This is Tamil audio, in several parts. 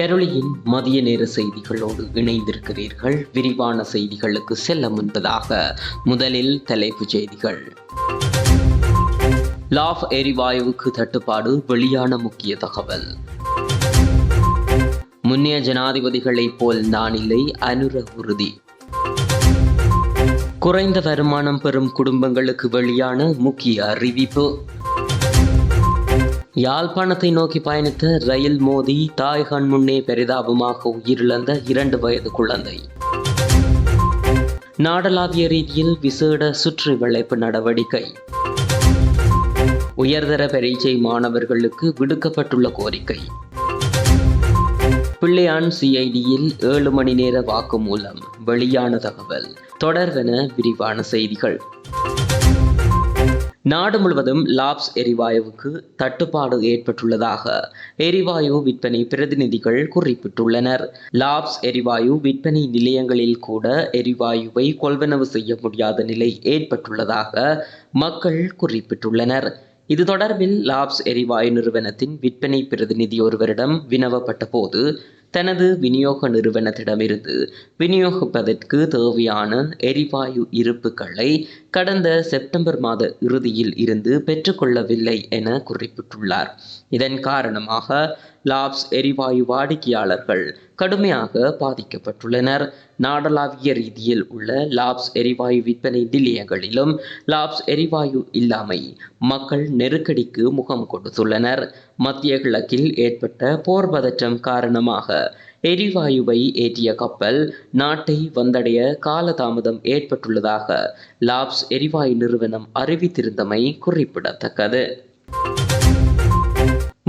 கெரளியின் மதிய நேர செய்திகளோடு இணைந்திருக்கிறீர்கள். விரிவான செய்திகளுக்கு செல்ல முன்பதாக முதலில் தலைப்புச் செய்திகள். லாஃப் எரிவாயுவுக்கு தட்டுப்பாடு வெளியான முக்கிய தகவல். முன்னைய ஜனாதிபதிகளைப் போல் நான் இல்லை அனுர உறுதி. குறைந்த வருமானம் பெறும் குடும்பங்களுக்கு வெளியான முக்கிய அறிவிப்பு. யாழ்ப்பாணத்தை நோக்கி பயணித்த ரயில் மோதி தாய் கண் முன்னே பெரிதாபமாக உயிரிழந்த இரண்டு வயது குழந்தை. நாடளாவிய ரீதியில் விசேட சுற்று வளைப்பு நடவடிக்கை. உயர்தர பரீட்சை மாணவர்களுக்கு விடுக்கப்பட்டுள்ள கோரிக்கை. பிள்ளையான் சிஐடியில் ஏழு மணி நேர வாக்குமூலம் வெளியான தகவல் தொடர்வென விரிவான செய்திகள். நாடு முழுவதும் லாப்ஸ் எரிவாயுவுக்கு தட்டுப்பாடு ஏற்பட்டுள்ளதாக எரிவாயு விற்பனை பிரதிநிதிகள் குறிப்பிட்டுள்ளனர். லாப்ஸ் எரிவாயு விற்பனை நிலையங்களில் கூட எரிவாயுவை கொள்வனவு செய்ய முடியாத நிலை ஏற்பட்டுள்ளதாக மக்கள் குறிப்பிட்டுள்ளனர். இது தொடர்பில் லாப்ஸ் எரிவாயு நிறுவனத்தின் விற்பனை பிரதிநிதி ஒருவரிடம் வினவப்பட்ட போது தனது விநியோக நிறுவனத்திடமிருந்து விநியோகிப்பதற்கு தேவையான எரிவாயு இருப்புகளை கடந்த செப்டம்பர் மாத இறுதியில் இருந்து பெற்றுக்கொள்ளவில்லை என குறிப்பிட்டுள்ளார். இதன் காரணமாக லாப்ஸ் எரிவாயு வாடிக்கையாளர்கள் கடுமையாக பாதிக்கப்பட்டுள்ளனர். நாடளாவிய ரீதியில் உள்ள லாப்ஸ் எரிவாயு விற்பனை நிலையங்களிலும் லாப்ஸ் எரிவாயு இல்லாமை மக்கள் நெருக்கடிக்கு முகம் கொடுத்துள்ளனர். மத்திய கிழக்கில் ஏற்பட்ட போர் பதற்றம் காரணமாக எரிவாயுவை ஏற்றிய கப்பல் நாட்டை வந்தடைய காலதாமதம் ஏற்பட்டுள்ளதாக லாப்ஸ் எரிவாயு நிறுவனம் அறிவித்திருந்தமை குறிப்பிடத்தக்கது.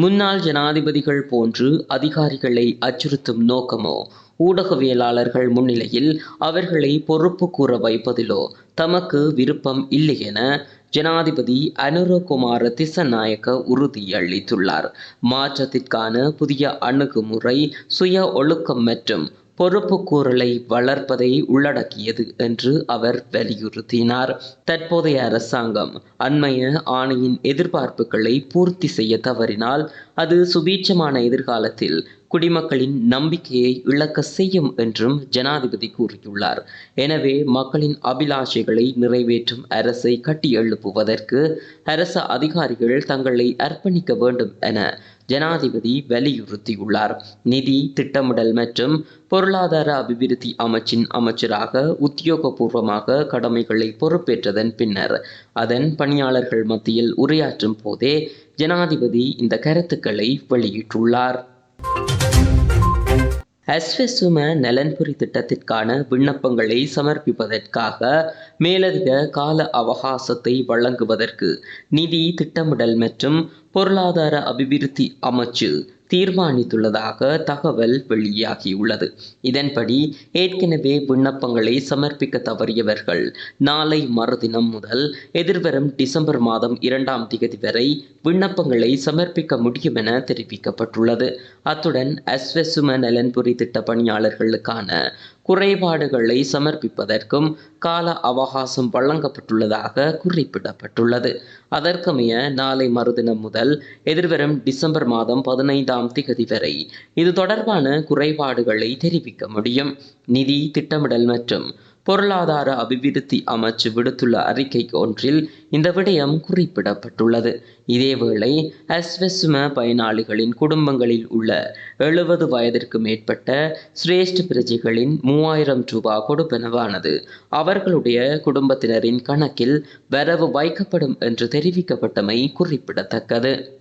முன்னாள் ஜனாதிபதிகள் போன்று அதிகாரிகளை அச்சுறுத்தும் நோக்கமோ ஊடகவியலாளர்கள் முன்னிலையில் அவர்களை பொறுப்பு கூற வைப்பதிலோ தமக்கு விருப்பம் இல்லை என ஜனாதிபதி அனுரகுமார திசநாயக்க உறுதியளித்துள்ளார் மாற்றத்திற்கான புதிய அணுகுமுறை சுய ஒழுக்கம் மற்றும் பொறுப்புக்கூறலை வளர்ப்பதை உள்ளடக்கியது என்று அவர் வலியுறுத்தினார். தற்போதைய அரசாங்கம் அண்மைய ஆணையின் எதிர்பார்ப்புகளை பூர்த்தி செய்ய தவறினால் அது சுபீட்சமான எதிர்காலத்தில் குடிமக்களின் நம்பிக்கையை இழக்க செய்யும் என்றும் ஜனாதிபதி கூறியுள்ளார். எனவே மக்களின் அபிலாஷைகளை நிறைவேற்றும் அரசை கட்டியெழுப்புவதற்கு அரச அதிகாரிகள் தங்களை அர்ப்பணிக்க வேண்டும் என ஜனாதிபதி வலியுறுத்தியுள்ளார். நிதி திட்டமிடல் மற்றும் பொருளாதார அபிவிருத்தி அமைச்சின் அமைச்சராக உத்தியோகபூர்வமாக கடமைகளை பொறுப்பேற்றதன் பின்னர் அதன் பணியாளர்கள் மத்தியில் உரையாற்றும் போதே ஜனாதிபதி இந்த கருத்துக்களை வெளியிட்டுள்ளார். அஸ்வசும நலன்புரி திட்டத்திற்கான விண்ணப்பங்களை சமர்ப்பிப்பதற்காக மேலதிக கால அவகாசத்தை வழங்குவதற்கு நிதி திட்டமிடல் மற்றும் பொருளாதார அபிவிருத்தி அமைச்சு தீர்மானித்துள்ளதாக தகவல் வெளியாகியுள்ளது. இதன்படி ஏற்கனவே விண்ணப்பங்களை சமர்ப்பிக்க தவறியவர்கள் நாளை மறுதினம் முதல் எதிர்வரும் டிசம்பர் மாதம் இரண்டாம் தேதி வரை விண்ணப்பங்களை சமர்ப்பிக்க முடியும் என தெரிவிக்கப்பட்டுள்ளது. அத்துடன் அஸ்வசும நலன்புரி திட்ட பணியாளர்களுக்கான குறைபாடுகளை சமர்ப்பிப்பதற்கும் கால அவகாசம் வழங்கப்பட்டுள்ளதாக குறிப்பிடப்பட்டுள்ளது. அதற்கமைய நாளை மறுதினம் முதல் எதிர்வரும் டிசம்பர் மாதம் பதினைந்தாம் திகதி வரை இது தொடர்பான குறைபாடுகளை தெரிவிக்க முடியும். நிதி திட்டமிடல் மற்றும் பொருளாதார அபிவிருத்தி அமைச்சு விடுத்துள்ள அறிக்கை ஒன்றில் இந்த விடயம் குறிப்பிடப்பட்டுள்ளது. இதேவேளை அஸ்வசும பயனாளிகளின் குடும்பங்களில் உள்ள எழுபது வயதிற்கு மேற்பட்ட சிரேஷ்ட பிரஜைகளின் மூவாயிரம் ரூபாய் கொடுப்பனவானது. அவர்களுடைய குடும்பத்தினரின் கணக்கில் வரவு வைக்கப்படும் என்று தெரிவிக்கப்பட்டமை குறிப்பிடத்தக்கது.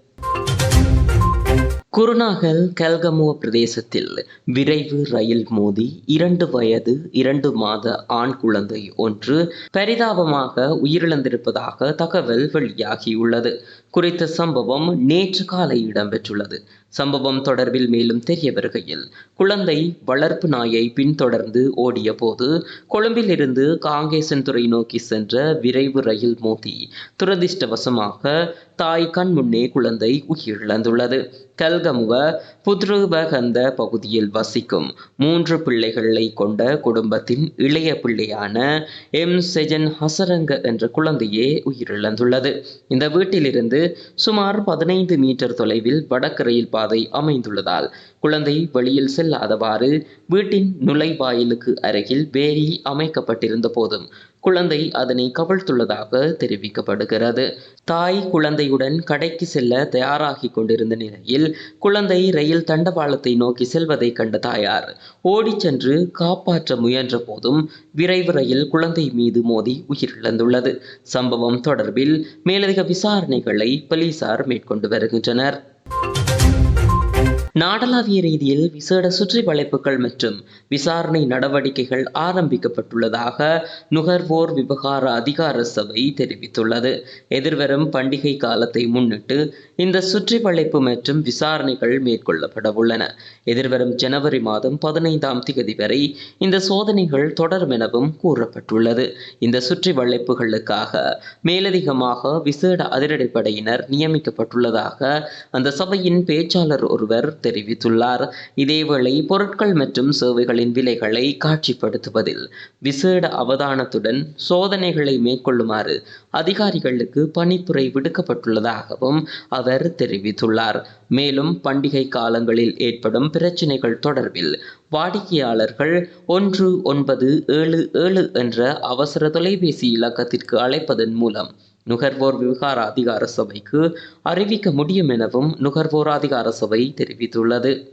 குருநாகல் கல்கமுவ பிரதேசத்தில் விரைவு ரயில் மோதி இரண்டு வயது இரண்டு மாத ஆண் குழந்தை ஒன்று பரிதாபமாக உயிரிழந்திருப்பதாக தகவல் வெளியாகியுள்ளது. குறித்த சம்பவம் நேற்று காலை இடம்பெற்றுள்ளது. சம்பவம் தொடர்பில் மேலும் தெரிய வருகையில் குழந்தை வளர்ப்பு நாயை பின்தொடர்ந்து ஓடிய போது கொழும்பில் இருந்து காங்கேசன்துறை நோக்கி சென்ற விரைவு ரயில் மோதி துரதிர்ஷ்டவசமாக தாய் கண் முன்னே குழந்தை உயிரிழந்துள்ளது. கல்கமுவ புத்ருவகந்த பகுதியில் வசிக்கும் மூன்று பிள்ளைகளை கொண்ட குடும்பத்தின் இளைய பிள்ளையான எம். செஜன் ஹசரங்க என்ற குழந்தையே உயிரிழந்துள்ளது. இந்த வீட்டிலிருந்து சுமார் பதினைந்து மீட்டர் தொலைவில் வடக்கு ரயில் பாதை அமைந்துள்ளதால் குழந்தை வெளியில் செல்லாதவாறு வீட்டின் நுழைவாயிலுக்கு அருகில் வேலி அமைக்கப்பட்டிருந்த போதும் குழந்தை அதனை கவிழ்த்துள்ளதாக தெரிவிக்கப்படுகிறது. தாய் குழந்தையுடன் கடைக்கு செல்ல தயாராகி கொண்டிருந்த நிலையில் குழந்தை ரயில் தண்டவாளத்தை நோக்கி செல்வதை கண்ட தாயார் ஓடிச் சென்று காப்பாற்ற முயன்ற போதும் விரைவு ரயில் குழந்தை மீது மோதி உயிரிழந்துள்ளது. சம்பவம் தொடர்பில் மேலதிக விசாரணைகளை போலீசார் மேற்கொண்டு வருகின்றனர். நாடளாவிய ரீதியில் விசேட சுற்றி வளைப்புகள் மற்றும் விசாரணை நடவடிக்கைகள் ஆரம்பிக்கப்பட்டுள்ளதாக நுகர்வோர் விவகார அதிகார சபை தெரிவித்துள்ளது. எதிர்வரும் பண்டிகை காலத்தை முன்னிட்டு இந்த சுற்றி வளைப்பு மற்றும் விசாரணைகள் மேற்கொள்ளப்பட உள்ளன எதிர்வரும் ஜனவரி மாதம் பதினைந்தாம் தேதி வரை இந்த சோதனைகள் தொடரும் எனவும் கூறப்பட்டுள்ளது. இந்த சுற்றி வளைப்புகளுக்காக மேலதிகமாக விசேட அதிரடிப்படையினர் நியமிக்கப்பட்டுள்ளதாக அந்த சபையின் பேச்சாளர் ஒருவர் தெரிவித்துள்ளார். இதேவேளை பொருட்கள் மற்றும் சேவைகளின் விலைகளை காட்சிப்படுத்துவதில் விசேட அவதானத்துடன் சோதனைகளை மேற்கொள்ளுமாறு அதிகாரிகளுக்கு பணிப்புரை விடுக்கப்பட்டுள்ளதாகவும் அவர் தெரிவித்துள்ளார். மேலும் பண்டிகை காலங்களில் ஏற்படும் பிரச்சினைகள் தொடர்பில் வாடிக்கையாளர்கள் ஒன்று ஒன்பது ஏழு ஏழு என்ற அவசர தொலைபேசி இலக்கத்திற்கு அழைப்பதன் மூலம் நுகர்வோர் விவகார அதிகார சபைக்கு அறிவிக்க முடியும் எனவும் நுகர்வோர் அதிகார சபை தெரிவித்துள்ளது.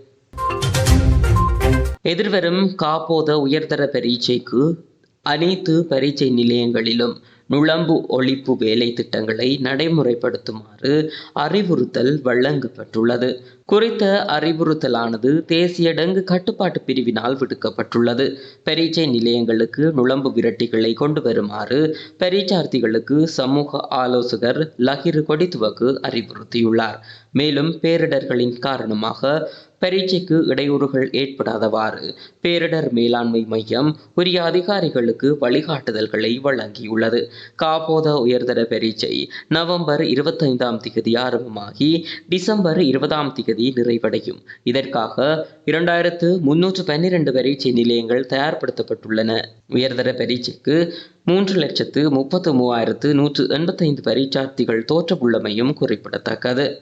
எதிர்வரும் காப்போத உயர்தர பரீட்சைக்கு அனைத்து பரீட்சை நிலையங்களிலும் நுழம்பு ஒழிப்பு வேலை திட்டங்களை நடைமுறைப்படுத்துமாறு அறிவுறுத்தல் வழங்கப்பட்டுள்ளது. குறித்த அறிவுறுத்தலானது தேசிய டெங்கு கட்டுப்பாட்டு பிரிவினால் விடுக்கப்பட்டுள்ளது. பெரீச்சை நிலையங்களுக்கு நுழம்பு விரட்டிகளை கொண்டு வருமாறு பரீட்சார்த்திகளுக்கு சமூக ஆலோசகர் லஹிர் கொடித்துவக்கு அறிவுறுத்தியுள்ளார். மேலும் பேரிடர்களின் காரணமாக பரீட்சைக்கு இடையூறுகள் ஏற்படாதவாறு பேரிடர் மேலாண்மை மையம் உரிய அதிகாரிகளுக்கு வழிகாட்டுதல்களை வழங்கியுள்ளது. காபோத உயர்தர பரீட்சை நவம்பர் இருபத்தைந்தாம் திகதி ஆரம்பமாகி டிசம்பர் இருபதாம் திகதி நிறைவடையும். இதற்காக இரண்டாயிரத்து முன்னூற்று பன்னிரண்டு பரீட்சை நிலையங்கள் தயார்படுத்தப்பட்டுள்ளன. உயர்தர பரீட்சைக்கு மூன்று லட்சத்து முப்பத்து மூவாயிரத்து நூற்று எண்பத்தைந்து பரீட்சார்த்திகள் தோற்றவுள்ளமையும் குறிப்பிடத்தக்கது.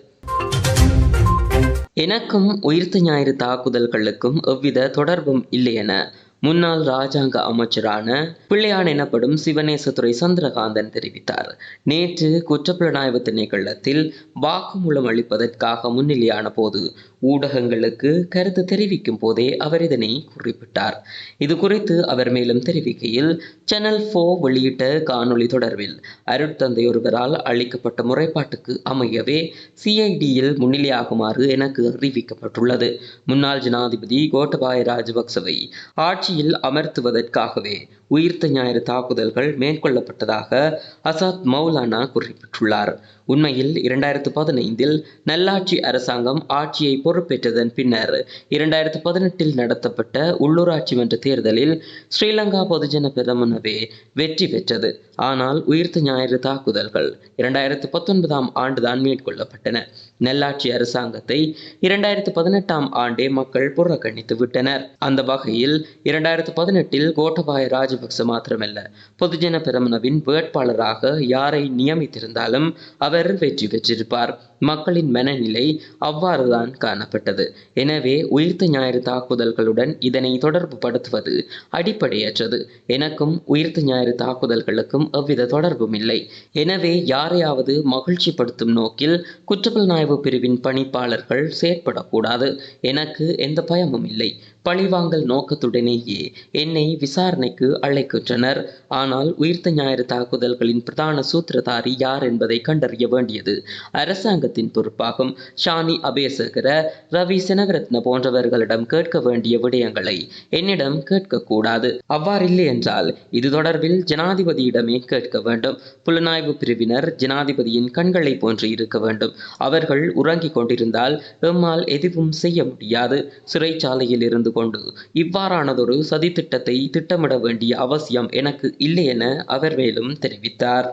எனக்கும் உயிர்த்த ஞாயிறு தாக்குதல்களுக்கும் எவ்வித தொடர்பும் இல்லை என முன்னாள் ராஜாங்க அமைச்சரான பிள்ளையான் எனப்படும் சிவநேசத்துறை சந்திரகாந்தன் தெரிவித்தார். நேற்று குற்றப்புலனாய்வு திணைக்களத்தில் வாக்குமூலம் அளிப்பதற்காக முன்னிலையான போது ஊடகங்களுக்கு கருத்து தெரிவிக்கும் போதே அவர் இதனை குறிப்பிட்டார். இது குறித்து அவர் மேலும் தெரிவிக்கையில் சேனல் ஃபோ வெளியிட்ட காணொளி தொடர்பில் அருட்தந்தை ஒருவரால் அளிக்கப்பட்ட முறைப்பாட்டுக்கு அமையவே சிஐடியில் முன்னிலையாகுமாறு எனக்கு அறிவிக்கப்பட்டுள்ளது. முன்னாள் ஜனாதிபதி கோட்டபாய ராஜபக்சவை ஆட்சியில் அமர்த்துவதற்காகவே உயிர்த்த ஞாயிறு தாக்குதல்கள் மேற்கொள்ளப்பட்டதாக அசாத் மௌலானா குறிப்பிட்டுள்ளார். உண்மையில் இரண்டாயிரத்து பதினைந்தில் நல்லாட்சி அரசாங்கம் ஆட்சியை பொறுப்பேற்றதன் பின்னர் இரண்டாயிரத்து பதினெட்டில் நடத்தப்பட்ட உள்ளூராட்சி மன்ற தேர்தலில் ஸ்ரீலங்கா பொதுஜன பிரதமனவே வெற்றி பெற்றது. ஆனால் உயிர்த்த ஞாயிறு தாக்குதல்கள் இரண்டாயிரத்து பத்தொன்பதாம் ஆண்டுதான் மேற்கொள்ளப்பட்டன. நல்லாட்சி அரசாங்கத்தை இரண்டாயிரத்து பதினெட்டாம் ஆண்டே மக்கள் புறக்கணித்து விட்டனர். அந்த வகையில் இரண்டாயிரத்து பதினெட்டில் கோட்டபாய ராஜபக்ச மாத்திரமல்ல பொதுஜன பெரமுனவின் வேட்பாளராக யாரை நியமித்திருந்தாலும் அவர் வெற்றி பெற்றிருப்பார். மக்களின் மனநிலை அவ்வாறுதான் காணப்பட்டது. எனவே உயிர்த்த ஞாயிறு தாக்குதல்களுடன் இதனை தொடர்பு படுத்துவது அடிப்படையற்றது. எனக்கும் உயிர்த்த ஞாயிறு தாக்குதல்களுக்கும் எவ்வித தொடர்பும் இல்லை. எனவே யாரையாவது மகிழ்ச்சிப்படுத்தும் நோக்கில் குற்றப்புலனாய்வு பிரிவின் பணிப்பாளர்கள் செயற்படக்கூடாது. எனக்கு எந்த பயமும் இல்லை. பழிவாங்கல் நோக்கத்துடனேயே என்னை விசாரணைக்கு அழைக்கின்றனர். ஆனால் உயிர்த்த ஞாயிறு தாக்குதல்களின் பிரதான சூத்திரதாரி யார் என்பதை கண்டறிய வேண்டியது. அரசாங்கத்தின் பொறுப்பாகும். ஷானி அபேசகர ரவி செனகரத்ன போன்றவர்களிடம் கேட்க வேண்டிய விடயங்களை என்னிடம் கேட்கக்கூடாது. அவ்வாறில்லை என்றால் இது தொடர்பில் ஜனாதிபதியிடமே கேட்க வேண்டும். புலனாய்வு பிரிவினர் ஜனாதிபதியின் கண்களை போன்று இருக்க வேண்டும். அவர்கள் உறங்கிக் கொண்டிருந்தால் எம்மால் எதுவும் செய்ய முடியாது. சிறைச்சாலையில் இருந்து கொண்டு இவ்வாறானதொரு சதித்திட்டத்தை திட்டமிட வேண்டிய அவசியம் எனக்கு இல்லை என அவர் மேலும் தெரிவித்தார்.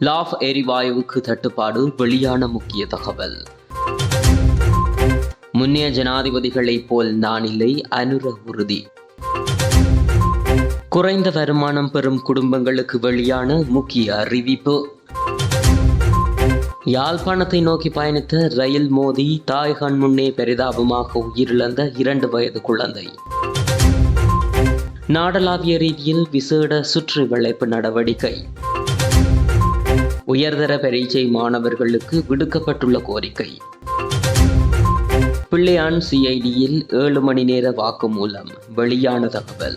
லாஃப் எரிவாயுவுக்கு தட்டுப்பாடு வெளியான முக்கிய தகவல். முன்னைய ஜனாதிபதிகளைப் போல் நான் இல்லை அனுர உறுதி. குறைந்த வருமானம் பெறும் குடும்பங்களுக்கு வெளியான முக்கிய அறிவிப்பு. யாழ்ப்பாணத்தை நோக்கி பயணித்த ரயில் மோதி தாய் கண் முன்னே பெரிதாபமாக உயிரிழந்த இரண்டு வயது குழந்தை. நாடளாவிய ரீதியில் விசேட சுற்று வளைப்பு நடவடிக்கை. உயர்தர பரீட்சை மாணவர்களுக்கு விடுக்கப்பட்டுள்ள கோரிக்கை. பிள்ளையான் சிஐடியில் ஏழு மணி நேர வாக்குமூலம். வெளியான தகவல்.